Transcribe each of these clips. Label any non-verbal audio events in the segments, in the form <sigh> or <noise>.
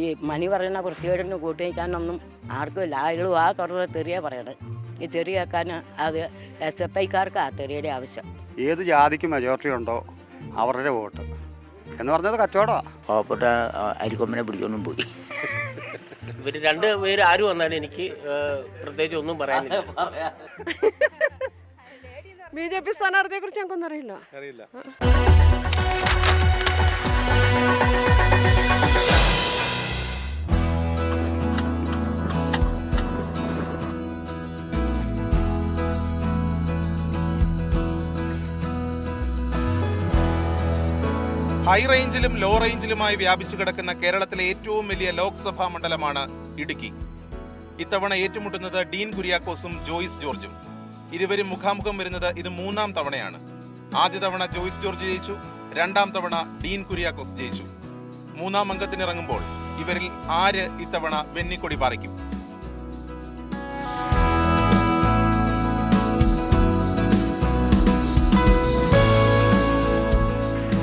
ഈ മണി പറയുന്ന വൃത്തികേടിന് ആർക്കും ഇല്ല അയാൾ ആ തുറന്ന് തെറിയ പറയണത്. ഈ തെറി വെക്കാൻ അത് എസ് എഫ് ഐക്കാർക്ക് ആ തെറിയുടെ ആവശ്യം. ഏത് ജാതിക്ക് മെജോറിറ്റി ഉണ്ടോ അവരുടെ വോട്ട്. എന്ന് പറഞ്ഞത് കച്ചവടമാണ് പാവപ്പെട്ട അരിക്കൊമ്പനെ പിടിക്കൊന്നും പോയി. ഇവർ രണ്ട് പേര് ആര് വന്നാലും എനിക്ക് പ്രത്യേകിച്ച് ഒന്നും പറയാനില്ല. ബി ജെ പി സ്ഥാനാർത്ഥിയെ കുറിച്ച് ഞങ്ങൾക്കൊന്നും അറിയില്ല. അറിയില്ല. ഹൈ റേഞ്ചിലും ലോ റേഞ്ചിലുമായി വ്യാപിച്ചു കിടക്കുന്ന കേരളത്തിലെ ഏറ്റവും വലിയ ലോക്സഭാ മണ്ഡലമാണ് ഇടുക്കി. ഇത്തവണ ഏറ്റുമുട്ടുന്നത് ഡീൻ കുര്യാക്കോസും ജോയിസ് ജോർജും. ഇരുവരും മുഖാമുഖം വരുന്നത് ഇത് മൂന്നാം തവണയാണ്. ആദ്യ തവണ ജോയിസ് ജോർജ് ജയിച്ചു രണ്ടാം തവണ ഡീൻ കുര്യാക്കോസ് ജയിച്ചു. മൂന്നാം അംഗത്തിനിറങ്ങുമ്പോൾ ഇവരിൽ ആര് ഇത്തവണ വെന്നിക്കൊടി പാറിക്കും?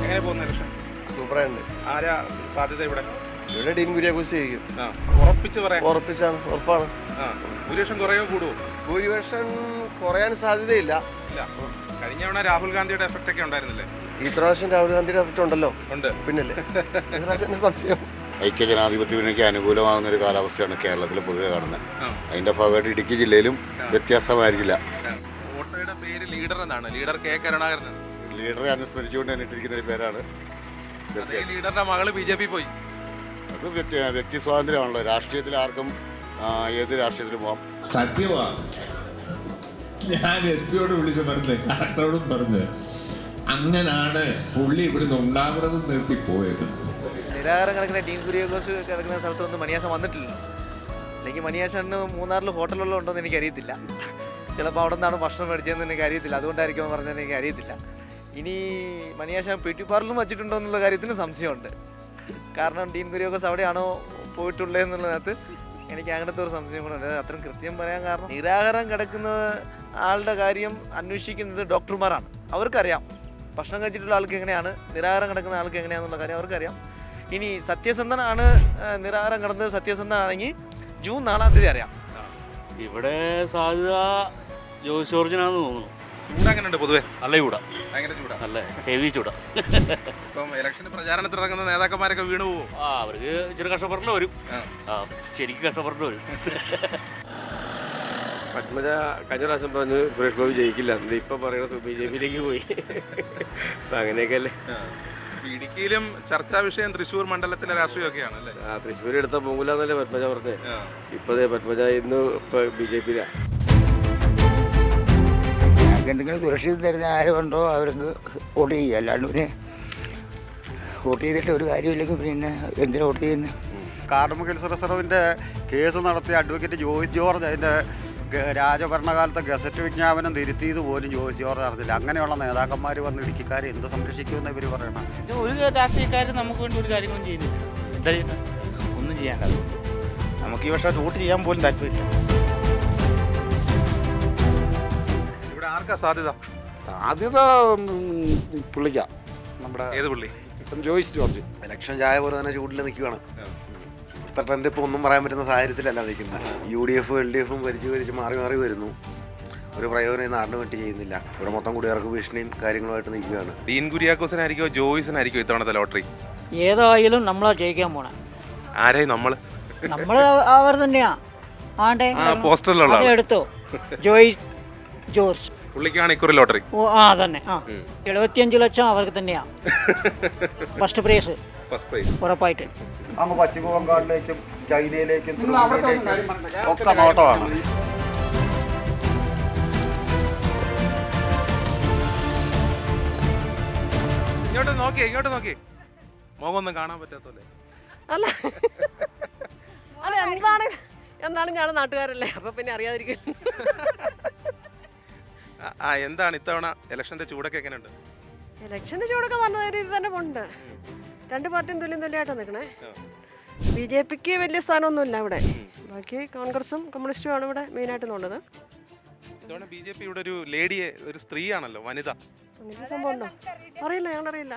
എങ്ങനെ പോകുന്ന ഇലക്ഷൻ? സൂപ്പറായിട്ടുണ്ട് ആരാ സാധ്യത ഇവിടെ? ഇവിടെ ഡീൻ കുര്യാക്കോസ് ചെയ്യും ആ ഉറപ്പിച്ച് പറയാം. ഉറപ്പിച്ചാണ് ഉറപ്പാണ്. ഭൂരിപക്ഷം കുറയോ കൂടുവോ? ഭൂരിപക്ഷം കുറയാൻ സാധ്യതയില്ല. ഇല്ല. കഴിഞ്ഞ തവണ രാഹുൽ ഗാന്ധിയുടെ എഫക്റ്റ് ഒക്കെ ഉണ്ടായിരുന്നില്ലേ? ഈ പ്രാവശ്യം രാഹുൽ ഗാന്ധിയുടെ എഫക്റ്റ് ഉണ്ടല്ലോ. ഉണ്ട്. പിന്നല്ലേ? സംശയം? ഐക്യജനാധിപത്യത്തിനൊക്കെ അനുകൂലമാകുന്ന ഒരു കാലാവസ്ഥയാണ് കേരളത്തിൽ പൊതുവെ കാണുന്നത്. അതിന്റെ ഭാഗമായിട്ട് ഇടുക്കി ജില്ലയിലും വ്യത്യാസമായിരിക്കില്ല. പേര് ലീഡർ എന്നാണ്. ലീഡർ കെ കരുണാകരൻ ലീഡറെ അനുസ്മരിച്ചുകൊണ്ട് തന്നെ ഇട്ടിരിക്കുന്ന ഒരു പേരാണ്. തീർച്ചയായും ലീഡറുടെ മകൾ ബി ജെ പി പോയി. അത് വ്യക്തി വ്യക്തി സ്വാതന്ത്ര്യമാണല്ലോ. രാഷ്ട്രീയത്തിൽ ആർക്കും ആ, ഏത് രാഷ്ട്രീയത്തിലും പോകാം സത്യമാണ്. ഞാൻ എസ് പിയോട് വിളിച്ച് പറഞ്ഞ് കളക്ടറോടും പറഞ്ഞ് അങ്ങനാണ് പുള്ളി ഇവിടുന്ന് ഉണ്ടാവണമെന്ന് നിർത്തി പോയത്. നിരാഹാരം കിടക്കുന്ന ടീം കുര്യാക്കോസ് കിടക്കുന്ന സ്ഥലത്തൊന്നും മണിയാശം വന്നിട്ടില്ല. അല്ലെങ്കിൽ മണിയാശന് മൂന്നാറിൽ ഹോട്ടലുള്ളതുണ്ടോ എന്ന് എനിക്കറിയത്തില്ല. ചിലപ്പോൾ അവിടെ നിന്നാണ് ഭക്ഷണം മേടിച്ചതെന്ന് എനിക്ക് അറിയത്തില്ല അതുകൊണ്ടായിരിക്കും പറഞ്ഞതെന്ന് എനിക്ക് ഇനി പി ടി പാർലറും വച്ചിട്ടുണ്ടോ എന്നുള്ള കാര്യത്തിന് സംശയമുണ്ട്. കാരണം ഡീൻ കുര്യോഗസ് അവിടെയാണോ പോയിട്ടുള്ളത് എന്നുള്ളതിനകത്ത് എനിക്ക് അങ്ങനത്തെ ഒരു സംശയം കൂടെ ഉണ്ട്. അത്രയും കൃത്യം പറയാൻ കാരണം നിരാഹാരം കിടക്കുന്ന ആളുടെ കാര്യം അന്വേഷിക്കുന്നത് ഡോക്ടർമാരാണ്. അവർക്കറിയാം. ഭക്ഷണം കഴിച്ചിട്ടുള്ള ആൾക്ക് എങ്ങനെയാണ് നിരാഹാരം കിടക്കുന്ന ആൾക്ക് എങ്ങനെയാണെന്നുള്ള കാര്യം അവർക്കറിയാം. ഇനി സത്യസന്ധനാണ് നിരാഹാരം കിടന്നത് സത്യസന്ധനാണെങ്കിൽ ജൂൺ നാലാം തീയതി അറിയാം. ഇവിടെ സാധ്യത ജോസ് ജോർജിനാണെന്ന് തോന്നുന്നു. ചൂട് പൊതുവേ? നല്ല ചൂടാ. ഭയങ്കര ചൂടാ. നല്ല ഹെവി ചൂടാ. ഇപ്പം ഇലക്ഷൻ പ്രചാരണത്തിൽ ഇറങ്ങുന്ന നേതാക്കന്മാരൊക്കെ വീണു പോകും ആ അവർക്ക് ഇച്ചിരി കഷ്ടപ്പെടേണ്ടി വരും. ആ. ശരിക്കും കഷ്ടപ്പെടേണ്ടി വരും. പത്മജ കഴിഞ്ഞ പ്രാവശ്യം പറഞ്ഞു സുരേഷ് ഗോപി ജയിക്കില്ല. ഇപ്പൊ പറയണ ബി ജെ പിയിലേക്ക് പോയി. അപ്പൊ അങ്ങനെയൊക്കെ അല്ലേ ഇടുക്കിയിലും ചർച്ചാ വിഷയം തൃശ്ശൂർ മണ്ഡലത്തിലെ രാഷ്ട്രീയമൊക്കെയാണ് അല്ലേ ആ തൃശ്ശൂർ എടുത്ത പോകില്ലെന്നല്ലേ പത്മജ പറഞ്ഞേ? ഇപ്പതേ ഇപ്പൊ പത്മജ ഇന്ന് ഇപ്പൊ ബി ജെ പിയിലാ. എന്തെങ്കിലും സുരക്ഷിതം തരുന്ന ആരുണ്ടോ അവർക്ക് വോട്ട് ചെയ്യുക. അല്ലാണ്ട് പിന്നെ വോട്ട് ചെയ്തിട്ട് ഒരു കാര്യമില്ലെങ്കിൽ പിന്നെ എന്തിനാ വോട്ട് ചെയ്യുന്നത് കാർഡുമുക്കിൽ റിസർവിന്റെ കേസ് നടത്തിയ അഡ്വക്കേറ്റ് ജോയിസ് ജോർജ് അതിന്റെ രാജഭരണകാലത്തെ ഗസറ്റ് വിജ്ഞാപനം തിരുത്തിയത് പോലും ജോയിസ് ജോർജ് അറിഞ്ഞില്ല. അങ്ങനെയുള്ള നേതാക്കന്മാർ വന്ന് ഇടുക്കിക്കാരെ എന്ത് സംരക്ഷിക്കുമെന്ന് ഇവർ പറയണം? ഒരു രാഷ്ട്രീയക്കാരും നമുക്ക് വേണ്ടി ഒരു കാര്യങ്ങളും ചെയ്യുന്നില്ല. എന്താ ചെയ്യുന്നത് ഒന്നും ചെയ്യാൻ നമുക്ക് ഈ വർഷം വോട്ട് ചെയ്യാൻ പോലും താല്പര്യമില്ല. ആർക്കാ സാധ്യത? സാധ്യത പുള്ളിക്കാ. നമ്മുടെ ഏത് പുള്ളി? ജോയിസ് ജോർജ്. ഇലക്ഷൻ ചായ പോലെ തന്നെ ചൂടിൽ നിൽക്കുകയാണ് ഇവിടുത്തെ ട്രെൻഡ് ഇപ്പോൾ ഒന്നും പറയാൻ പറ്റുന്ന സാഹചര്യത്തിലല്ല നിൽക്കുന്നത്. U D F L D എഫും ഭരിച്ച് ഭരിച്ച് മാറി മാറി വരുന്നു. ഒരു പ്രയോജനം ഈ നാടിന് വേണ്ടി ചെയ്യുന്നില്ല. ഇവിടെ മൊത്തം കുടിയേർക്ക് ഭീഷണിയും കാര്യങ്ങളുമായിട്ട് നിൽക്കുകയാണ്. ഡീൻ കുര്യാക്കോസിനായിരിക്കോ ജോയിസിനായിരിക്കോ ഇത്തവണത്തെ ലോട്ടറി? ഏതായാലും നമ്മളാ ജയിക്കാൻ പോണേ. ആരെയും നമ്മൾ നമ്മൾ അവർ തന്നെയാ. ആണ്ടേ. ആ പോസ്റ്ററിലുള്ള. എടുത്തോ. ജോയിസ് ജോർജ്. പുള്ളിക്കാണ് ഇക്കുറി ലോട്ടറി. ഓ ആ തന്നെ ആ. എഴുപത്തിയഞ്ച് ലക്ഷം അവർക്ക് തന്നെയാ. ഫസ്റ്റ് പ്രൈസ് ഫസ്റ്റ് പ്രൈസ് ഉറപ്പായിട്ട്. അങ്ങ് പശ്ചിമ ബംഗാളിലേക്കും ചൈനയിലേക്കും ത്രിപുരയിലേക്കും ഒക്കെ നോട്ടമാണ്. ഇങ്ങോട്ട് നോക്കി ഇങ്ങോട്ട് നോക്കി. മുഖമൊന്നും കാണാൻ പറ്റാത്തല്ലേ അല്ല. അല്ല എന്താണ് എന്താണ് ഞാൻ നാട്ടുകാരല്ലേ? അപ്പൊ പിന്നെ അറിയാതിരിക്കും. ആ, ആ എന്താണ് ഇത്തവണ ഇലക്ഷന്റെ ചൂടൊക്കെ എങ്ങനെയുണ്ട്? ഇലക്ഷന്റെ ചൂടൊക്കെ നല്ല രീതിയിൽ തന്നെ ഉണ്ട്. രണ്ട് പാർട്ടിയും തുല്യം തുല്യമായിട്ടാണ് നിൽക്കണേ ആ. ബി ജെ പിക്ക് വലിയ സ്ഥാനമൊന്നുമില്ല ഇവിടെ ബാക്കി കോൺഗ്രസും കമ്മ്യൂണിസ്റ്റും ആണ് ഇവിടെ മെയിനായിട്ട് നോണ്ടത് ഇത്തവണ ബി ജെ പി ഇവിടെ ഒരു ലേഡിയെ ഒരു സ്ത്രീയാണല്ലോ വനിത. അങ്ങനെ സംഭവം ഉണ്ടോ? അറിയില്ല ഞങ്ങളറിയില്ല.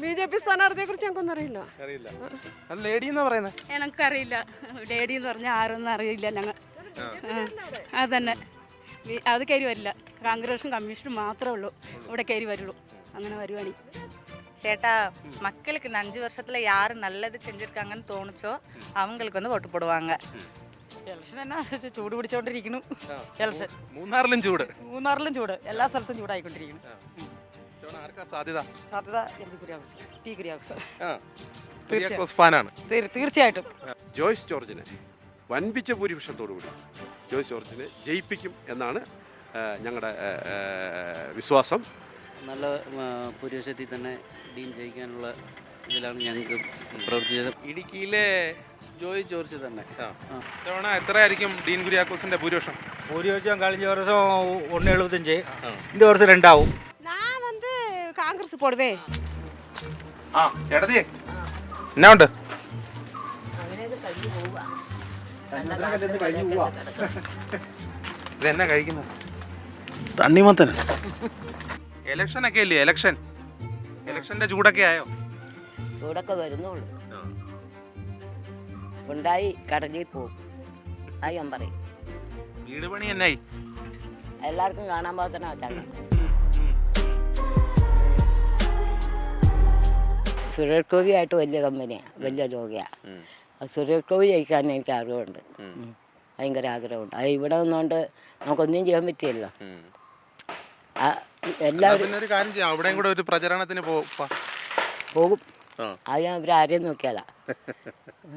ബി ജെ പി സ്ഥാനാർത്ഥിയെ കുറിച്ച് ഞങ്ങൾക്കൊന്നും അറിയില്ല. അറിയില്ല. അത് ലേഡി എന്നാ പറയുന്നത് ഞങ്ങൾക്കറിയില്ല ലേഡി എന്ന് പറഞ്ഞാൽ ആരൊന്നും അറിയില്ല ഞങ്ങൾ അതന്നെ. വി- അത് കയറി വരില്ല കോൺഗ്രസും കമ്മീഷനും മാത്രമേ ഉള്ളൂ ഇവിടെ കയറി വരുള്ളൂ അങ്ങനെ വരുവാണെങ്കിൽ சேட்டா மக்களுக்கு இந்த அஞ்சு வருஷத்துல யாரு நல்லது செஞ்சிருக்காங்கன்னு தோணுச்சோ அவங்களுக்கு வந்து ஓட்டு போடுவாங்க ഇലക്ഷൻ എന്നാ ചൂട് പിടിച്ചോണ്ടിരിക്കുന്നു ഇലക്ഷൻ മൂന്നാറിലും ചൂട് മൂന്നാറിലും ചൂട് എല്ലാ സ്ഥലത്തും ചൂടായിക്കൊണ്ടിരിക്കുന്നു ഇത്തവണ ആർക്കാ സാധ്യത സാധ്യത M P Kuriakose T Kuriakose ആ കുര്യാക്കോസ് ഫാനാണ് തീർ- തീർച്ചയായിട്ടും ജോയ്സ് ജോർജിനെ വൻപിച്ച ഭൂരിപക്ഷത്തോടുകൂടി ജോയ്സ് ജോർജിനെ ജയിപ്പിക്കും എന്നാണ് ഞങ്ങളുടെ വിശ്വാസം നല്ല ഭൂരിപക്ഷത്തിൽ തന്നെ ഡീൻ ജയിക്കാനുള്ള ഇതിലാണ് ഞങ്ങൾക്ക് പ്രവർത്തിച്ചത് ഇടുക്കിയിലെ ജോയ് ജോർജ് തന്നെ ഇത്തവണ എത്രയായിരിക്കും ഡീൻ കുര്യാക്കോസിന്റെ ഭൂരിപക്ഷം ഭൂരിപക്ഷം കഴിഞ്ഞ വർഷം ഒന്ന് എഴുപത്തഞ്ച് இந்த வருஷம் ரெண்டாகும் ഞാൻ വന്ന് കോൺഗ്രസ് പോടുവേ ആ ചേട്ടത്തിയേ എന്നാ ഉണ്ട് ഇതെന്നാ കഴിക്കുന്നത്? തണ്ണിമത്തൻ ഇലക്ഷൻ ഒക്കെ ഇല്ലേ ഇലക്ഷൻ ഇലക്ഷന്റെ ചൂടൊക്കെ ആയോ? ചൂടൊക്കെ വരുന്നുള്ളൂ. ഉണ്ടായി കടലിൽ പോകും അത് ഞാൻ പറയും. വീട് പണി എന്നായി? എല്ലാവർക്കും കാണാൻ പാകത്തന്നെ വെച്ചാണ് സുരേഷ് ഗോപിയായിട്ട് വലിയ കമ്പനിയാ വലിയ രോഗിയാണ് സുരേഷ് ഗോപി ജയിക്കാൻ എനിക്ക് ആഗ്രഹമുണ്ട്. ഭയങ്കര ആഗ്രഹമുണ്ട്. അത് ഇവിടെ നിന്നുകൊണ്ട് നമുക്കൊന്നും ചെയ്യാൻ പറ്റിയല്ലോ. ആ, എല്ലാവരും ഒരു കാര്യം ചെയ്യാം. അവിടെയും കൂടെ ഒരു പ്രചരണത്തിന് പോകും. അത് ഞാൻ ഇവരാരെയും നോക്കിയാല.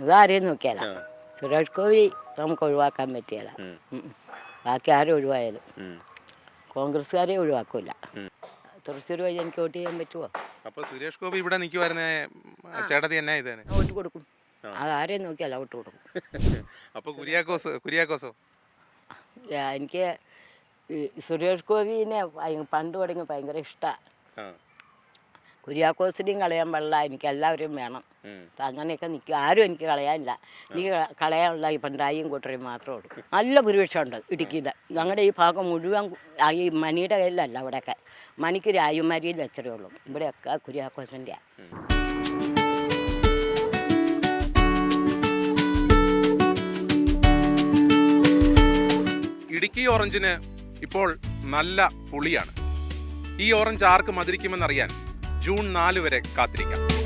ഇതാരെയും നോക്കിയാല. സുരേഷ് ഗോപി നമുക്ക് ഒഴിവാക്കാൻ പറ്റിയല്ല ബാക്കി ആരും ഒഴിവായാലും. കോൺഗ്രസ്സുകാരെ ഒഴിവാക്കൂല. തൃശ്ശൂർ വഴി എനിക്ക് വോട്ട് ചെയ്യാൻ പറ്റുമോ അപ്പൊ സുരേഷ് ഗോപി ഇവിടെ നിൽക്കുവായിരുന്നേ ചേട്ടത്തി എന്നാ ഇതാണ് വോട്ട് കൊടുക്കും. അത് ആരെയും നോക്കിയാല വോട്ട് കൊടുക്കും. <laughs> അപ്പോൾ കുര്യാക്കോസ് കുര്യാക്കോസോ? എനിക്ക് ഈ സുരേഷ് ഗോപിനെ പണ്ട് തുടങ്ങി ഭയങ്കര ഇഷ്ടമാണ് കുര്യാക്കോസിനെയും കളയാൻ പാടില്ല എനിക്ക് എല്ലാവരും വേണം. അങ്ങനെയൊക്കെ നിൽക്കും ആരും എനിക്ക് കളയാനില്ല. എനിക്ക് കളയാനുള്ള ഈ പണ്ടായും കൂട്ടറിയും മാത്രമേ ഉള്ളൂ. നല്ല ഭൂരിപക്ഷമുണ്ട് ഇടുക്കിയിൽ. ഞങ്ങളുടെ ഈ ഭാഗം മുഴുവൻ ഈ മണിയുടെ കയ്യിലല്ല അവിടെയൊക്കെ. മണിക്ക് രാജകുമാരിയിൽ എത്രയേ ഉള്ളൂ. ഇവിടെയൊക്കെ കുര്യാക്കോസിന്റെയാണ് ഇടുക്കി ഓറഞ്ചിന് ഇപ്പോൾ നല്ല പുളിയാണ്. ഈ ഓറഞ്ച് ആർക്ക് മധുരിക്കുമെന്നറിയാൻ ജൂൺ നാല് വരെ കാത്തിരിക്കാം.